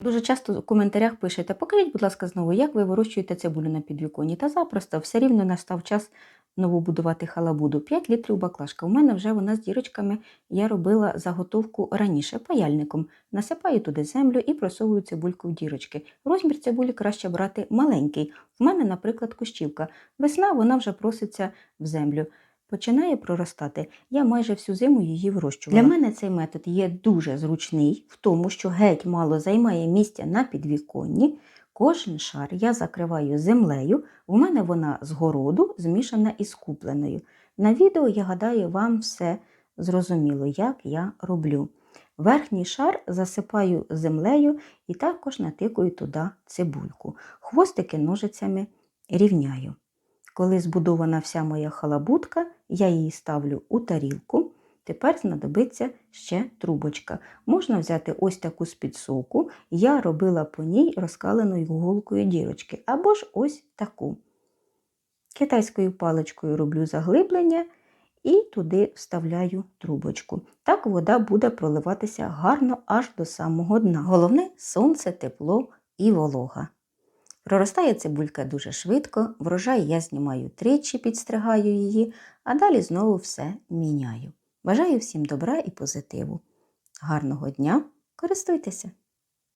Дуже часто у коментарях пишете, покажіть, будь ласка, знову, як ви вирощуєте цибулю на підвіконні. Та запросто, все рівно настав час нову будувати халабуду. 5 літрів баклажка. У мене вже вона з дірочками, я робила заготовку раніше паяльником. Насипаю туди землю і просовую цибульку в дірочки. Розмір цибулі краще брати маленький. В мене, наприклад, кущівка. Весна вона вже проситься в землю. Починає проростати. Я майже всю зиму її вирощувала. Для мене цей метод є дуже зручний в тому, що геть мало займає місця на підвіконні. Кожен шар я закриваю землею. У мене вона з городу змішана із купленою. На відео, я гадаю, вам все зрозуміло, як я роблю. Верхній шар засипаю землею і також натикаю туди цибульку. Хвостики ножицями рівняю. Коли збудована вся моя халабудка, я її ставлю у тарілку. Тепер знадобиться ще трубочка. Можна взяти ось таку спідсоку, я робила по ній розкаленою голкою дірочки, або ж ось таку. Китайською паличкою роблю заглиблення і туди вставляю трубочку. Так вода буде проливатися гарно аж до самого дна. Головне сонце, тепло і волога. Проростає цибулька дуже швидко, врожай я знімаю тричі, підстригаю її, а далі знову все міняю. Бажаю всім добра і позитиву. Гарного дня! Користуйтеся!